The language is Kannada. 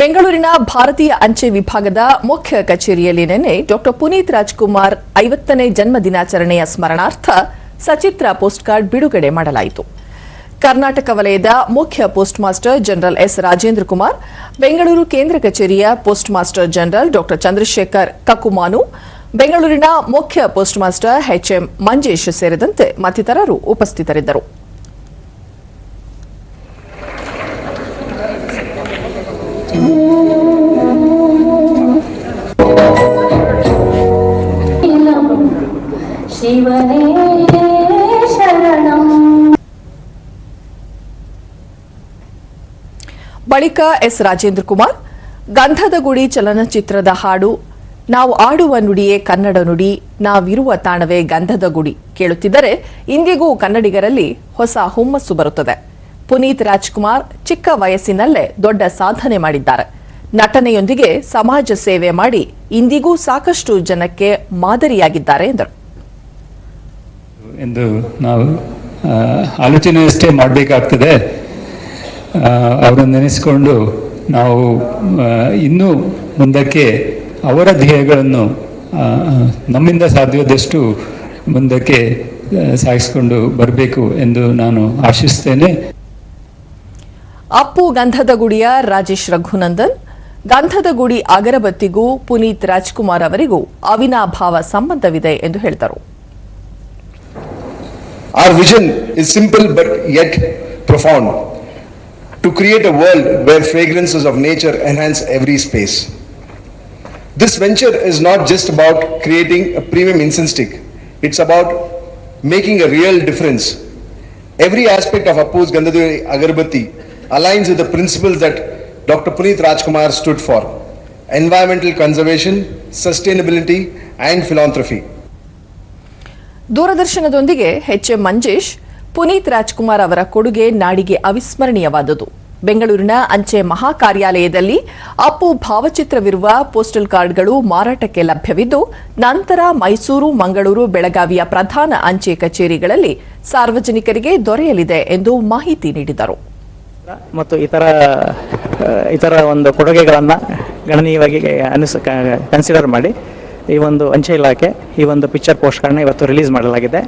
ಬೆಂಗಳೂರಿನ ಭಾರತೀಯ ಅಂಚೆ ವಿಭಾಗದ ಮುಖ್ಯ ಕಚೇರಿಯಲ್ಲಿ ನಿನ್ನೆ ಡಾಕ್ಟರ್ ಪುನೀತ್ ರಾಜ್ಕುಮಾರ್ ಐವತ್ತನೇ ಜನ್ಮ ದಿನಾಚರಣೆಯ ಸ್ಮರಣಾರ್ಥ ಸಚಿತ್ರ ಪೋಸ್ಟ್ ಕಾರ್ಡ್ ಬಿಡುಗಡೆ ಮಾಡಲಾಯಿತು. ಕರ್ನಾಟಕ ವಲಯದ ಮುಖ್ಯ post master general S Rajendra Kumar, Bengaluru ಕೇಂದ್ರ ಕಚೇರಿಯ post master general doctor Chandrashekhar Kakumanu, ಬೆಂಗಳೂರಿನ ಮುಖ್ಯ ಪೋಸ್ಟ್ ಮಾಸ್ಟರ್ ಎಚ್ಎಂ ಮಂಜೇಶ್ ಸೇರಿದಂತೆ ಮತ್ತಿತರರು ಉಪಸ್ಥಿತರಿದ್ದರು. ಬಳಿಕ ಎಸ್ ರಾಜೇಂದ್ರ ಕುಮಾರ್ ಗಂಧದ ಗುಡಿ ಚಲನಚಿತ್ರದ ಹಾಡು, ನಾವು ಆಡುವ ನುಡಿಯೇ ಕನ್ನಡ ನುಡಿ, ನಾವಿರುವ ತಾಣವೇ ಗಂಧದ ಗುಡಿ ಕೇಳುತ್ತಿದ್ದರೆ ಇಂದಿಗೂ ಕನ್ನಡಿಗರಲ್ಲಿ ಹೊಸ ಹುಮ್ಮಸ್ಸು ಬರುತ್ತದೆ. ಪುನೀತ್ ರಾಜ್ಕುಮಾರ್ ಚಿಕ್ಕ ವಯಸ್ಸಿನಲ್ಲೇ ದೊಡ್ಡ ಸಾಧನೆ ಮಾಡಿದ್ದಾರೆ. ನಟನೆಯೊಂದಿಗೆ ಸಮಾಜ ಸೇವೆ ಮಾಡಿ ಇಂದಿಗೂ ಸಾಕಷ್ಟು ಜನಕ್ಕೆ ಮಾದರಿಯಾಗಿದ್ದಾರೆ ಎಂದರು. ಎಂದು ನಾವು ಆಲೋಚನೆಯಷ್ಟೇ ಮಾಡಬೇಕಾಗ್ತದೆ. ಅವರನ್ನು ನೆನೆಸಿಕೊಂಡು ನಾವು ಇನ್ನೂ ಮುಂದಕ್ಕೆ ಅವರ ಧ್ಯೇಯಗಳನ್ನು ನಮ್ಮಿಂದ ಸಾಧ್ಯವಾದಷ್ಟು ಮುಂದಕ್ಕೆ ಸಾಗಿಸಿಕೊಂಡು ಬರಬೇಕು ಎಂದು ನಾನು ಆಶಿಸ್ತೇನೆ. ಅಪ್ಪು ಗಂಧದ ಗುಡಿಯ ರಾಜೇಶ್ ರಘುನಂದನ್ ಗಂಧದ ಗುಡಿ ಅಗರಬತ್ತಿಗೂ ಪುನೀತ್ ರಾಜ್ಕುಮಾರ್ ಅವರಿಗೂ ಅವಿನಾಭಾವ ಸಂಬಂಧವಿದೆ ಎಂದು ಹೇಳಿದರು. Our vision is simple but yet profound to create a world where fragrances of nature enhance every space. This venture is not just about creating a premium incense stick, it's about making a real difference. Every aspect of Appu's Gandhaduri Agarbati aligns with the principles that Dr. Puneet Rajkumar stood for environmental conservation, sustainability, and philanthropy. ದೂರದರ್ಶನದೊಂದಿಗೆ ಎಚ್ಎಂ ಮಂಜೇಶ್, ಪುನೀತ್ ರಾಜ್ಕುಮಾರ್ ಅವರ ಕೊಡುಗೆ ನಾಡಿಗೆ ಅವಿಸ್ಮರಣೀಯವಾದುದು. ಬೆಂಗಳೂರಿನ ಅಂಚೆ ಮಹಾಕಾರ್ಯಾಲಯದಲ್ಲಿ ಅಪ್ಪು ಭಾವಚಿತ್ರವಿರುವ ಪೋಸ್ಟಲ್ ಕಾರ್ಡ್ಗಳು ಮಾರಾಟಕ್ಕೆ ಲಭ್ಯವಿದ್ದು, ನಂತರ ಮೈಸೂರು, ಮಂಗಳೂರು, ಬೆಳಗಾವಿಯ ಪ್ರಧಾನ ಅಂಚೆ ಕಚೇರಿಗಳಲ್ಲಿ ಸಾರ್ವಜನಿಕರಿಗೆ ದೊರೆಯಲಿದೆ ಎಂದು ಮಾಹಿತಿ ನೀಡಿದರು. ಮತ್ತು ಇತರ ಇತರ ಒಂದು ಕೊಡುಗೆಗಳನ್ನು ಗಣನೀಯವಾಗಿ ಕನ್ಸಿಡರ್ ಮಾಡಿ. ಈ ಒಂದು ಅಂಚೆ ಇಲಾಖೆ ಈ ಒಂದು ಪಿಕ್ಚರ್ ಪೋಸ್ಟ್ಗಳನ್ನ ಇವತ್ತು ರಿಲೀಸ್ ಮಾಡಲಾಗಿದೆ.